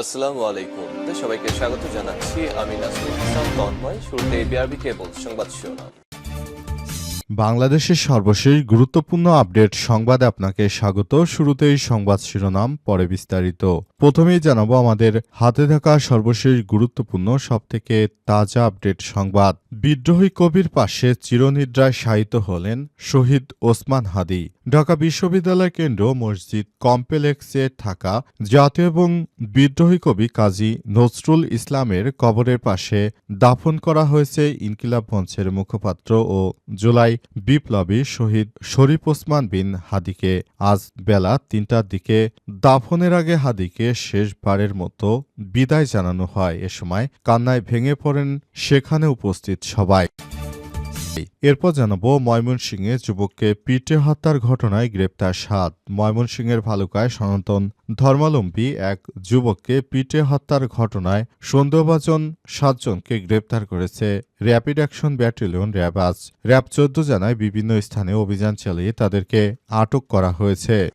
আসসালামু আলাইকুম। সবাইকে স্বাগত জানাচ্ছি। আমি নাসরুল ইসলাম, তন্ময়। শুরুতে বিআরবি কেবল সংবাদ শিরোনাম। বাংলাদেশের সর্বশেষ গুরুত্বপূর্ণ আপডেট সংবাদে আপনাকে স্বাগত। শুরুতেই সংবাদ শিরোনাম, পরে বিস্তারিত। প্রথমেই জানাব আমাদের হাতে থাকা সর্বশেষ গুরুত্বপূর্ণ, সবথেকে তাজা আপডেট সংবাদ। বিদ্রোহী কবির পাশে চিরনিদ্রায় শায়িত হলেন শহীদ ওসমান হাদি। ঢাকা বিশ্ববিদ্যালয় কেন্দ্র মসজিদ কমপ্লেক্সে থাকা জাতীয় এবং বিদ্রোহী কবি কাজী নজরুল ইসলামের কবরের পাশে দাফন করা হয়েছে ইনকিলাব মঞ্চের মুখপাত্র ও জুলাই বিপ্লবী শহীদ শরীফ ওসমান বিন হাদিকে। আজ বেলা তিনটার দিকে দাফনের আগে হাদিকে শেষবারের মতো বিদায় জানানো হয় এ সময়। কান্নায় ভেঙে পড়েন সেখানে উপস্থিত সবাই। এরপর জানাব, ময়মনসিংহে যুবককে পিটে হত্যার ঘটনায় গ্রেপ্তার সাত। ময়মনসিংহের ভালুকায় সনাতন ধর্মাবলম্বী এক যুবককে পিটে হত্যার ঘটনায় সন্দেহভাজন সাতজনকে গ্রেপ্তার করেছে। র্যাপিড অ্যাকশন ব্যাটালিয়ন র্যাব আজ র্যাব চোদ্দ জানায় বিভিন্ন স্থানে অভিযান চালিয়ে তাদেরকে আটক করা হয়েছে।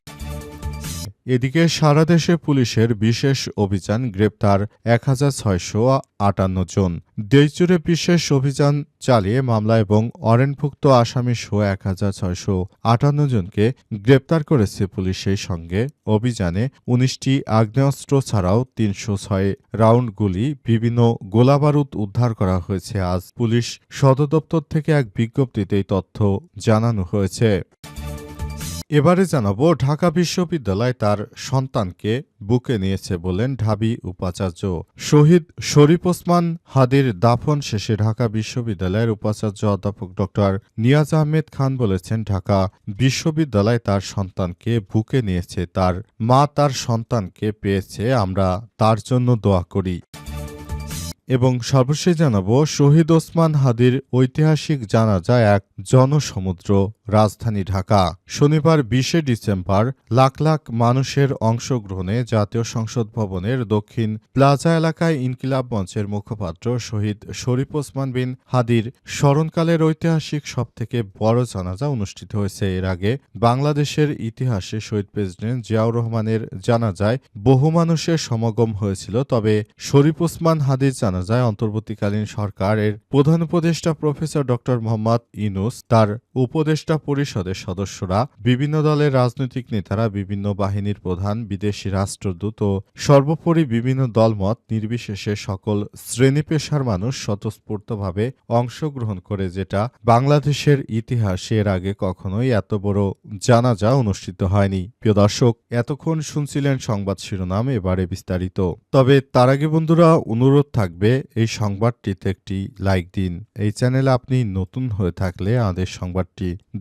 এদিকে সারা দেশে পুলিশের বিশেষ অভিযান গ্রেপ্তার এক হাজার ছয়শো আটান্ন জন। দেশজুড়ে বিশেষ অভিযান চালিয়ে মামলা এবং অরেনভুক্ত আসামি সহ এক হাজার ছয়শো আটান্ন জনকে গ্রেপ্তার করেছে পুলিশ সেই সঙ্গে। অভিযানে উনিশটি আগ্নেয়াস্ত্র ছাড়াও তিনশো ছয় রাউন্ড গুলি, বিভিন্ন গোলাবারুদ উদ্ধার করা হয়েছে। আজ পুলিশ সদর দপ্তর থেকে এক বিজ্ঞপ্তিতে এই তথ্য জানানো হয়েছে। এবারে জানাব, ঢাকা বিশ্ববিদ্যালয় তার সন্তানকে বুকে নিয়েছে বলেন ঢাবি উপাচার্য। শহীদ শরীফ ওসমান হাদির দাফন শেষে ঢাকা বিশ্ববিদ্যালয়ের উপাচার্য অধ্যাপক ড. নিয়াজ আহমেদ খান বলেছেন, ঢাকা বিশ্ববিদ্যালয় তার সন্তানকে বুকে নিয়েছে, তার মা তার সন্তানকে পেয়েছে, আমরা তার জন্য দোয়া করি। এবং সর্বশেষ জানাব, শহীদ ওসমান হাদির ঐতিহাসিক জানাজা এক জনসমুদ্র রাজধানী ঢাকা। শনিবার বিশে ডিসেম্বর লাখ লাখ মানুষের অংশগ্রহণে জাতীয় সংসদ ভবনের দক্ষিণ প্লাজা এলাকায় ইনকিলাব মঞ্চের মুখপাত্র শহীদ শরীফ ওসমান বিন হাদির স্মরণকালের ঐতিহাসিক সবথেকে বড় জানাজা অনুষ্ঠিত হয়েছে। এর আগে বাংলাদেশের ইতিহাসে শহীদ প্রেসিডেন্ট জিয়াউর রহমানের জানাজায় বহু মানুষের সমাগম হয়েছিল, তবে শরীফ ওসমান হাদির জানাজায় অন্তর্বর্তীকালীন সরকারের প্রধান উপদেষ্টা প্রফেসর ড মোহাম্মদ ইনুস তার উপদেষ্টা পরিষদের সদস্যরা বিভিন্ন দলের রাজনৈতিক নেতারা, বিভিন্ন বাহিনীর প্রধান, বিদেশি রাষ্ট্রদূত ও সর্বোপরি বিভিন্ন দলমত নির্বিশেষে সকল শ্রেণি পেশার মানুষ স্বতঃস্ফূর্তভাবে অংশগ্রহণ করে, যেটা বাংলাদেশের ইতিহাসে এর আগে কখনোই এত বড় জানাজা অনুষ্ঠিত হয়নি। প্রিয় দর্শক, এতক্ষণ শুনছিলেন সংবাদ শিরোনাম, এবারে বিস্তারিত। তবে তার আগে বন্ধুরা, অনুরোধ থাকবে, এই সংবাদটিতে একটি লাইক দিন। এই চ্যানেলে আপনি নতুন হয়ে থাকলে আমাদের সংবাদটি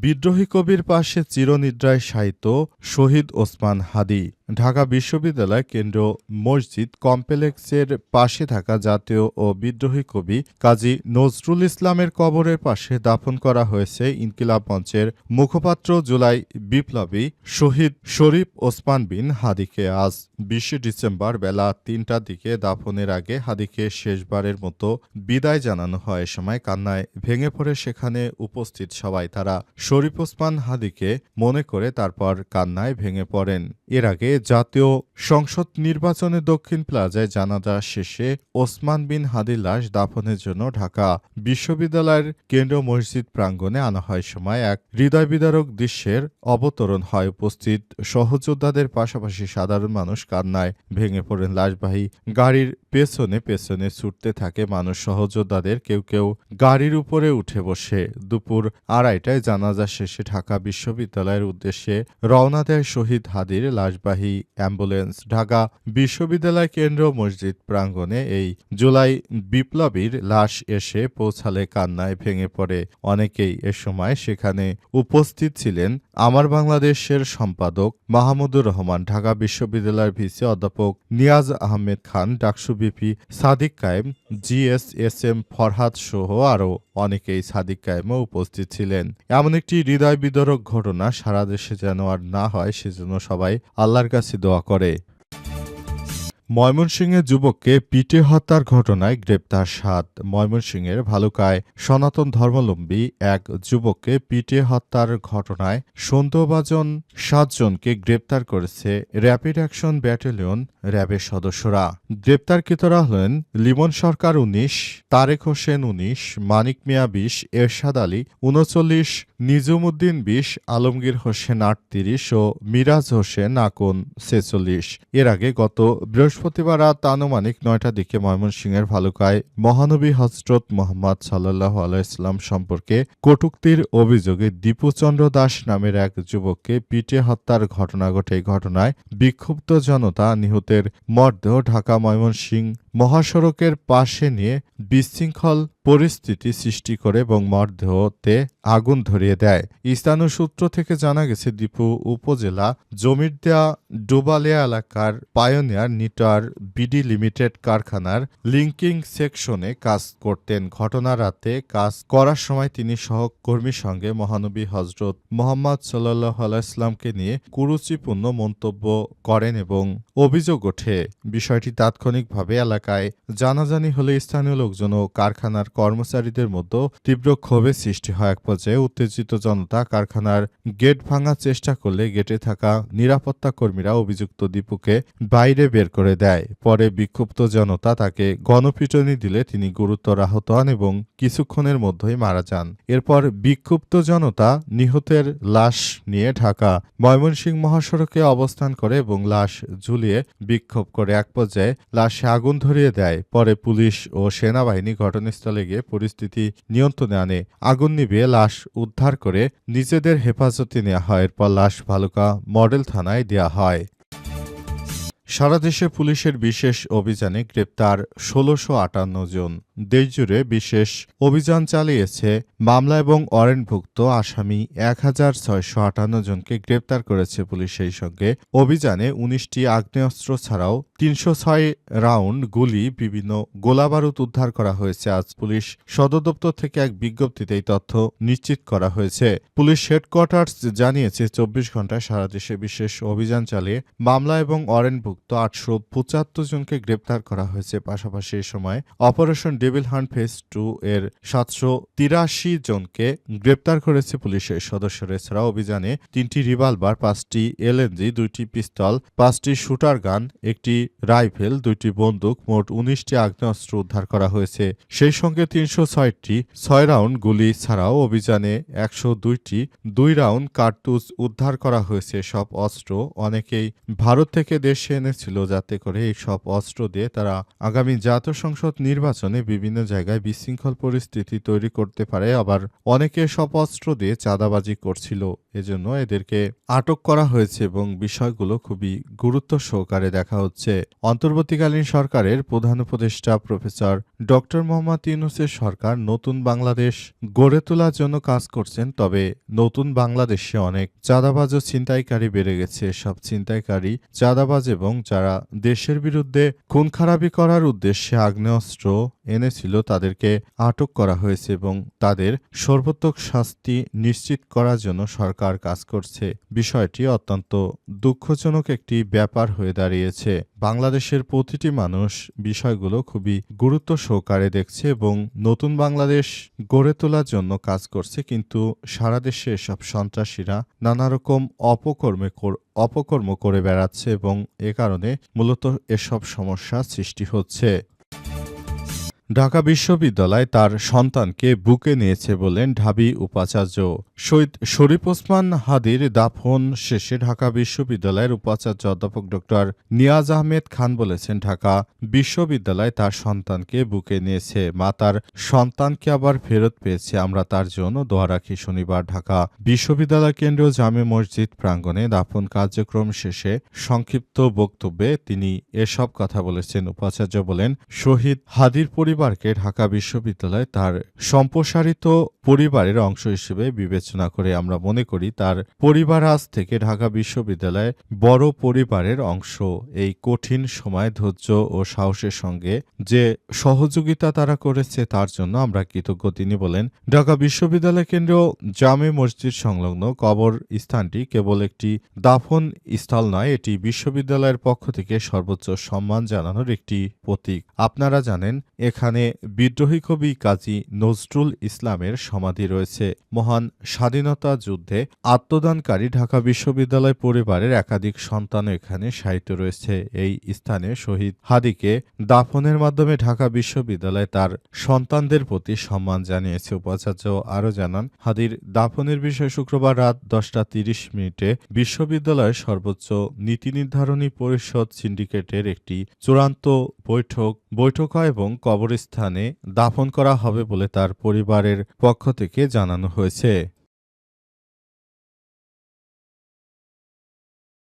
বিদ্রোহী কবির পাশে চিরনিদ্রায় শায়িত শহীদ ওসমান হাদি। ঢাকা বিশ্ববিদ্যালয় কেন্দ্র মসজিদ কমপ্লেক্সের পাশে থাকা জাতীয় ও বিদ্রোহী কবি কাজী নজরুল ইসলামের কবরের পাশে দাফন করা হয়েছে ইনকিলাব মঞ্চের মুখপাত্র জুলাই বিপ্লবী শহীদ শরীফ ওসমান বিন হাদিকে। আজ বিশে ডিসেম্বর বেলা তিনটার দিকে দাফনের আগে হাদিকে শেষবারের মতো বিদায় জানানো হয়। সময় কান্নায় ভেঙে পড়ে সেখানে উপস্থিত সবাই। তারা শরীফ ওসমান হাদিকে মনে করে তারপর কান্নায় ভেঙে পড়েন। এর আগে জাতীয় সংসদ নির্বাচনে দক্ষিণ প্লাজায় জানাজা শেষে ওসমান বিন হাদির লাশ দাফনের জন্য ঢাকা বিশ্ববিদ্যালয়ের কেন্দ্র মসজিদ প্রাঙ্গণে আনা হয়। সময় এক হৃদয় বিদারক দৃশ্যের অবতরণ হয়। উপস্থিত সহযোদ্ধাদের পাশাপাশি সাধারণ মানুষ কান্নায় ভেঙে পড়েন। লাশবাহী গাড়ির পেছনে পেছনে ছুটতে থাকে মানুষ সহযোদ্ধাদের। কেউ কেউ গাড়ির উপরে উঠে বসে। দুপুর আড়াইটায় জানাজা শেষে ঢাকা বিশ্ববিদ্যালয়ের উদ্দেশ্যে রওনা দেয় শহীদ হাদির লাশবাহী অ্যাম্বুলেন্স। ঢাকা বিশ্ববিদ্যালয় কেন্দ্র মসজিদ প্রাঙ্গণে এই জুলাই বিপ্লবীর লাশ এসে পৌঁছালে কান্নায় ভেঙে পড়ে। অনেকেই এ সময় সেখানে উপস্থিত ছিলেন। আমার বাংলাদেশের সম্পাদক মাহমুদুর রহমান, ঢাকা বিশ্ববিদ্যালয়ের ভিসি অধ্যাপক Niaz Ahmed Khan, DUCSU IBP Sadik Kayem G S S M Farhad সহ আরও অনেকেই সাদিক কায়েমও উপস্থিত ছিলেন। এমন একটি হৃদয় বিদরক ঘটনা সারা দেশে যেন আর না হয়, সেজন্য সবাই আল্লাহর কাছে দোয়া করে। ময়মনসিংহের যুবককে পিটে হত্যার ঘটনায় গ্রেপ্তার সাত। ময়মনসিংহের ভালুকায় সনাতন ধর্মাবলম্বী এক যুবককে পিটে হত্যার ঘটনায় সন্দেহভাজন সাতজনকে গ্রেপ্তার করেছে র্যাপিড অ্যাকশন ব্যাটালিয়ন র্যাবের সদস্যরা। গ্রেপ্তারকৃতরা হলেন লিমন সরকার উনিশ, তারেক হোসেন উনিশ, মানিক মিয়া বিশ, এরশাদ আলী উনচল্লিশ, নিজুমুদ্দিন বিশ, আলমগীর হোসেন আটত্রিশ ও মিরাজ হোসেন আকন ছেচল্লিশ। এর আগে গত বৃহস্পতিবার রাত আনুমানিক নয়টার দিকে ময়মনসিংহের ভালুকায় মহানবী হজরত মোহাম্মদ সাল্লাহ আলাইসলাম সম্পর্কে কটুক্তির অভিযোগে দীপুচন্দ্র দাস নামের এক যুবককে পিটে হত্যার ঘটনা ঘটে। ঘটনায় বিক্ষুব্ধ জনতা নিহতের মর্দেহ ঢাকা ময়মনসিংহ মহাসড়কের পাশে নিয়ে বিশৃঙ্খল পরিস্থিতি সৃষ্টি করে এবং মরদেহতে আগুন ধরিয়ে দেয়। স্থানীয় সূত্র থেকে জানা গেছে দীপু উপজেলা জমির দেয়া ডোবালিয়া এলাকার পায়োনিয়ার নিটার বিডি লিমিটেড কারখানার লিঙ্কিং সেকশনে কাজ করতেন। ঘটনা রাতে কাজ করার সময় তিনি সহকর্মীর সঙ্গে মহানবী হজরত মোহাম্মদ সাল্লাহ আলাইসলামকে নিয়ে কুরুচিপূর্ণ মন্তব্য করেন এবং অভিযোগ ওঠে। বিষয়টি তাৎক্ষণিকভাবে এলাকায় জানাজানি হলে স্থানীয় লোকজন ও কারখানার কর্মচারীদের মধ্যে তীব্র ক্ষোভের সৃষ্টি হয়। এক পর্যায়ে উত্তেজিত জনতা কারখানার গেট ভাঙার চেষ্টা করলে গেটে থাকা নিরাপত্তা কর্মীরা অভিযুক্ত দীপুকে বাইরে বের করে দেয়। পরে বিক্ষুব্ধ জনতা তাকে গণপিটনি দিলে তিনি গুরুতর আহত হন এবং কিছুক্ষণের মধ্যেই মারা যান। এরপর বিক্ষুব্ধ জনতা নিহতের লাশ নিয়ে ঢাকা ময়মনসিংহ মহাসড়কে অবস্থান করে এবং লাশ ঝুলিয়ে বিক্ষোভ করে এক পর্যায়ে লাশে আগুন ধরিয়ে দেয়। পরে পুলিশ ও সেনাবাহিনী ঘটনাস্থলে গিয়ে পরিস্থিতি নিয়ন্ত্রণে আনে। আগুন নিভিয়ে লাশ উদ্ধার করে নিজেদের হেফাজতে নেওয়া হয়। এরপর লাশ ভালুকা মডেল থানায় দেওয়া হয়। সারা দেশে পুলিশের বিশেষ অভিযানে গ্রেপ্তার ষোলোশো আটান্ন জন। দেশজুড়ে বিশেষ অভিযান চালিয়েছে মামলা এবং ওয়ারেন্টভুক্ত আসামি এক হাজার ছয়শো আটান্ন জনকে গ্রেপ্তার করেছে পুলিশ সেই সঙ্গে। অভিযানে উনিশটি আগ্নেয়াস্ত্র ছাড়াও তিনশো ছয় রাউন্ড গুলি, বিভিন্ন গোলাবারুদ উদ্ধার করা হয়েছে। আজ পুলিশ সদর দপ্তর থেকে এক বিজ্ঞপ্তিতে এই তথ্য নিশ্চিত করা হয়েছে। পুলিশ হেডকোয়ার্টার্স জানিয়েছে, চব্বিশ ঘন্টায় সারা দেশে বিশেষ অভিযান চালিয়ে মামলা এবং ওয়ারেন্টভুক্ত আটশো পঁচাত্তর জনকে গ্রেপ্তার করা হয়েছে। পাশাপাশি এই সময় operation devil hunt phase two এর সাতশো তিরাশি জনকে গ্রেপ্তার করেছে পুলিশের সদস্যরা এছাড়া অভিযানে তিনটি রিভলভার, পাঁচটি এলএনজি, দুইটি পিস্তল, পাঁচটি শুটার গান, একটি রাইফেল, দুইটি বন্দুক, মোট উনিশটি আগ্নেয়াস্ত্র উদ্ধার করা হয়েছে। সেই সঙ্গে তিনশো ছয়টি ছয় রাউন্ড গুলি ছাড়াও অভিযানে একশো দুইটি দুই রাউন্ড কার্তুজ উদ্ধার করা হয়েছে। সব অস্ত্র অনেকেই ভারত থেকে দেশে এনেছিল যাতে করে এই সব অস্ত্র দিয়ে তারা আগামী জাতীয় সংসদ নির্বাচনে বিভিন্ন জায়গায় বিশৃঙ্খল পরিস্থিতি তৈরি করতে পারে, আবার অনেকে সব অস্ত্র দিয়ে চাঁদাবাজি করছিল। এজন্য এদেরকে আটক করা হয়েছে এবং বিষয়গুলো খুবই গুরুত্ব সহকারে দেখা হচ্ছে। অন্তর্বর্তীকালীন সরকারের প্রধান উপদেষ্টা প্রফেসর ডক্টর মোহাম্মদ ইউনুসের সরকার নতুন বাংলাদেশ গড়ে তোলার জন্য কাজ করছেন, তবে নতুন বাংলাদেশে অনেক চাঁদাবাজ ও ছিনতাইকারী বেড়ে গেছে। সব ছিনতাইকারী, চাঁদাবাজ এবং যারা দেশের বিরুদ্ধে খুন খারাপি করার উদ্দেশ্যে আগ্নেয়াস্ত্র এনেছিল তাদেরকে আটক করা হয়েছে এবং তাদের সর্বোত্তক শাস্তি নিশ্চিত করার জন্য সরকার কাজ করছে। বিষয়টি অত্যন্ত দুঃখজনক একটি ব্যাপার হয়ে দাঁড়িয়েছে। বাংলাদেশের প্রতিটি মানুষ বিষয়গুলো খুবই গুরুত্ব সহকারে দেখছে এবং নতুন বাংলাদেশ গড়ে তোলার জন্য কাজ করছে, কিন্তু সারা দেশে এসব সন্ত্রাসীরা নানা রকম অপকর্মে কর- অপকর্ম করে বেড়াচ্ছে এবং এ কারণে মূলত এসব সমস্যা সৃষ্টি হচ্ছে। ঢাকা বিশ্ববিদ্যালয় তার সন্তানকে বুকে নিয়েছে বলেন ঢাবি উপাচার্য। শহীদ শরীফ ওসমান হাদির দাফন শেষে ঢাকা বিশ্ববিদ্যালয়ের উপাচার্য অধ্যাপক ডক্টর নিয়াজ আহমেদ খান বলেছেন, ঢাকা বিশ্ববিদ্যালয় তার সন্তানকে বুকে নিয়েছে। মা তার সন্তানকে আবার ফেরত পেয়েছে। আমরা তার জন্য দোয়া রাখি। শনিবার ঢাকা বিশ্ববিদ্যালয় কেন্দ্রীয় জামে মসজিদ প্রাঙ্গণে দাফন কার্যক্রম শেষে সংক্ষিপ্ত বক্তব্যে তিনি এসব কথা বলেছেন। উপাচার্য বলেন, শহীদ হাদির পরিবার পরিবারকে ঢাকা বিশ্ববিদ্যালয় তার সম্প্রসারিত পরিবারের অংশ হিসেবে বিবেচনা করে আমরা মনে করি তার পরিবার আজ থেকে ঢাকা বিশ্ববিদ্যালয় বড় পরিবারের অংশ। এই কঠিন সময় ধৈর্য ও সাহসের সঙ্গে যে সহযোগিতা তারা করেছে তার জন্য আমরা কৃতজ্ঞ। তিনি বলেন, ঢাকা বিশ্ববিদ্যালয় কেন্দ্র জামে মসজিদ সংলগ্ন কবর স্থানটি কেবল একটি দাফন স্থল নয়, এটি বিশ্ববিদ্যালয়ের পক্ষ থেকে সর্বোচ্চ সম্মান জানানোর একটি প্রতীক। আপনারা জানেন, এখানে বিদ্রোহী কবি কাজী নজরুল ইসলামের সমাধি রয়েছে। মহান স্বাধীনতা যুদ্ধে আত্মদানকারী ঢাকা বিশ্ববিদ্যালয় পরিবারের একাধিক সন্তান এখানে সাহিত্য রয়েছে। এই স্থানে শহীদ হাদিকে দাফনের মাধ্যমে ঢাকা বিশ্ববিদ্যালয় তার সন্তানদের প্রতি সম্মান জানিয়েছে। উপাচার্য আরও জানান, হাদির দাফনের বিষয়ে শুক্রবার রাত দশটা তিরিশ মিনিটে বিশ্ববিদ্যালয়ের সর্বোচ্চ নীতি নির্ধারণী পরিষদ সিন্ডিকেটের একটি চূড়ান্ত বৈঠক বৈঠক হয় এবং কবরস্থানে দাফন করা হবে বলে তার পরিবারের পক্ষ থেকে জানানো হয়েছে।